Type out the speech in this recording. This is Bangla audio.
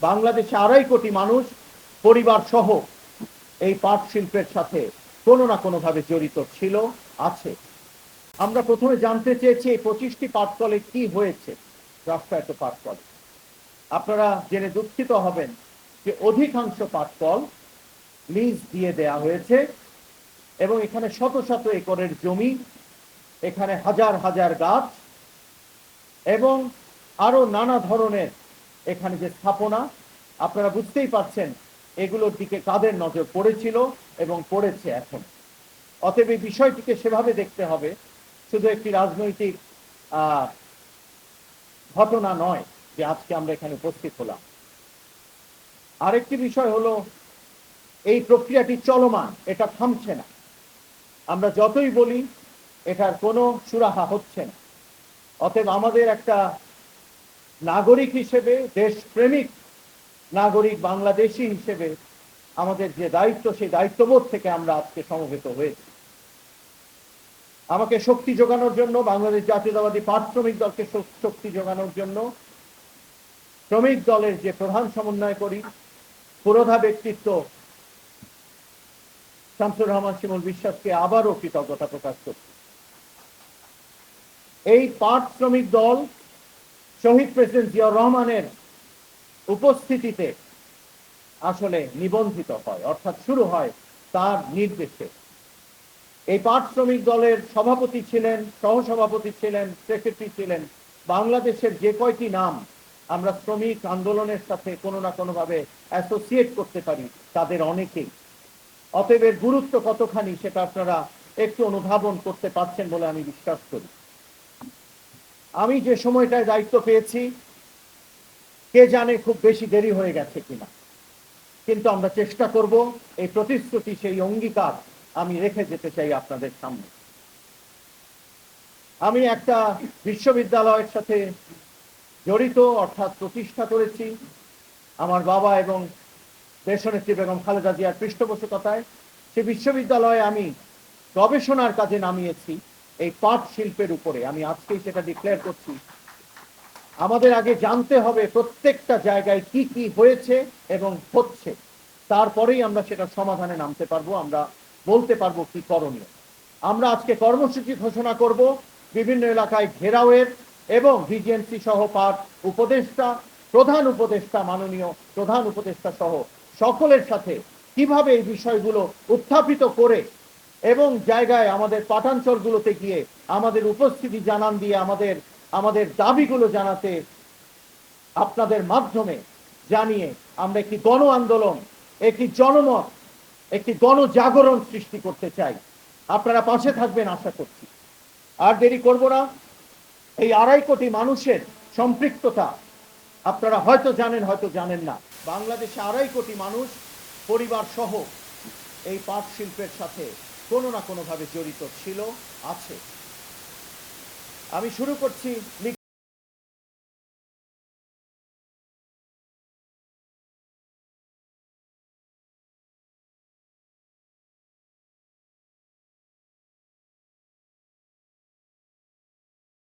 বাংলাদেশে আড়াই কোটি মানুষ, পরিবার সহ এই পাট শিল্পের সাথে কোনো না কোনোভাবে জড়িত ছিল, আছে। আমরা প্রথমে জানতে চেয়েছি এই পঁচিশটি পাটকলে কি হয়েছে, রাষ্ট্রায়ত্ত পাটকল আপনারা জেনে দুঃখিত হবেন যে অধিকাংশ পাটকল লিজ দিয়ে দেয়া হয়েছে এবং এখানে শত শত একরের জমি, এখানে হাজার হাজার গাছ এবং আরও নানা ধরনের এখানে যে স্থাপনা, আপনারা বুঝতেই পারছেন এগুলোর দিকে কাদের নজর পড়েছিল এবং পড়েছে এখন। অতএব এই বিষয়টিকে সেভাবে দেখতে হবে, শুধু একটি রাজনৈতিক ঘটনা নয় যে আজকে আমরা এখানে উপস্থিত হলাম। আরেকটি বিষয় হলো, এই প্রক্রিয়াটি চলমান, এটা থামছে না। আমরা যতই বলি, এটার কোনো সুরাহা হচ্ছে না। অতএব আমাদের একটা নাগরিক হিসেবে, দেশপ্রেমিক নাগরিক, বাংলাদেশী হিসেবে আমাদের যে দায়িত্ব, সেই দায়িত্ববোধ থেকে আমরা আজকে সমবেত হয়েছি। আমাকে শক্তি যোগানোর জন্য, বাংলাদেশ জাতীয়তাবাদী শ্রমিক দলকে শক্তি যোগানোর জন্য শ্রমিক দলের যে প্রধান সমন্বয় করি পুরোধা ব্যক্তিত্ব শামসুর রহমান শিমুল বিশ্বাসকে আবারও কৃতজ্ঞতা প্রকাশ করছি। এই পাট শ্রমিক দল শহীদ প্রেসিডেন্ট জিয়াউর রহমানের উপস্থিতিতে আসলে নিবন্ধিত হয়, অর্থাৎ শুরু হয় তার নির্দেশে। এই পাট শ্রমিক দলের সভাপতি ছিলেন, সহসভাপতি ছিলেন, সেক্রেটারি ছিলেন। বাংলাদেশের যে কয়টি নাম আমরা শ্রমিক আন্দোলনের সাথে কোনো না কোনোভাবে অ্যাসোসিয়েট করতে পারি, তাদের অনেকেই। অতএব এর গুরুত্ব কতখানি সেটা আপনারা একটু অনুধাবন করতে পারছেন বলে আমি বিশ্বাস করি। আমি যে সময়টায় দায়িত্ব পেয়েছি, কে জানে খুব বেশি দেরি হয়ে গেছে কিনা। কিন্তু আমরা চেষ্টা করব এই প্রতিশ্রুতি, সেই অঙ্গীকার আমি রেখে যেতে চাই আপনাদের সামনে। আমি একটা বিশ্ববিদ্যালয়ের সাথে জড়িত, অর্থাৎ প্রতিষ্ঠা করেছি। আমার বাবা এবং দেশনেত্রী বেগম খালেদা জিয়ার পৃষ্ঠপোষকতায়। সে বিশ্ববিদ্যালয়ে আমি গবেষণার কাজে নামিয়েছি। এই পাট শিল্পের উপরে, আমি আজকেই সেটা ডিক্লেয়ার করছি, আমাদের আগে জানতে হবে প্রত্যেকটা জায়গায় কি কি হয়েছে এবং হচ্ছে। তারপরেই আমরা সেটা সমাধানে নামতে পারব, আমরা বলতে পারব কি করণীয়। আমরা আজকে কর্মসূচি ঘোষণা করব বিভিন্ন এলাকায় ঘেরাওয়ের এবং ভিজিএমসি সহ পাট উপদেষ্টা, প্রধান উপদেষ্টা, মাননীয় প্রধান উপদেষ্টা সহ সকলের সাথে কীভাবে এই বিষয়গুলো উত্থাপিত করে এবং জায়গায় আমাদের পাঠাঞ্চলগুলোতে গিয়ে আমাদের উপস্থিতি জানান দিয়ে আমাদের আমাদের দাবিগুলো জানাতে আপনাদের মাধ্যমে জানিয়ে আমরা একটি গণ আন্দোলন, একটি জনমত, একটি গণজাগরণ সৃষ্টি করতে চাই। আপনারা পাশে থাকবেন, আশা করছি। আর দেরি করব না। এই আড়াই কোটি মানুষের সম্পৃক্ততা আপনারা হয়তো জানেন হয়তো জানেন না। বাংলাদেশে আড়াই কোটি মানুষ পরিবার সহ এই পাট শিল্পের সাথে কোনো না কোনোভাবে জড়িত ছিল আছে। আমি শুরু করছি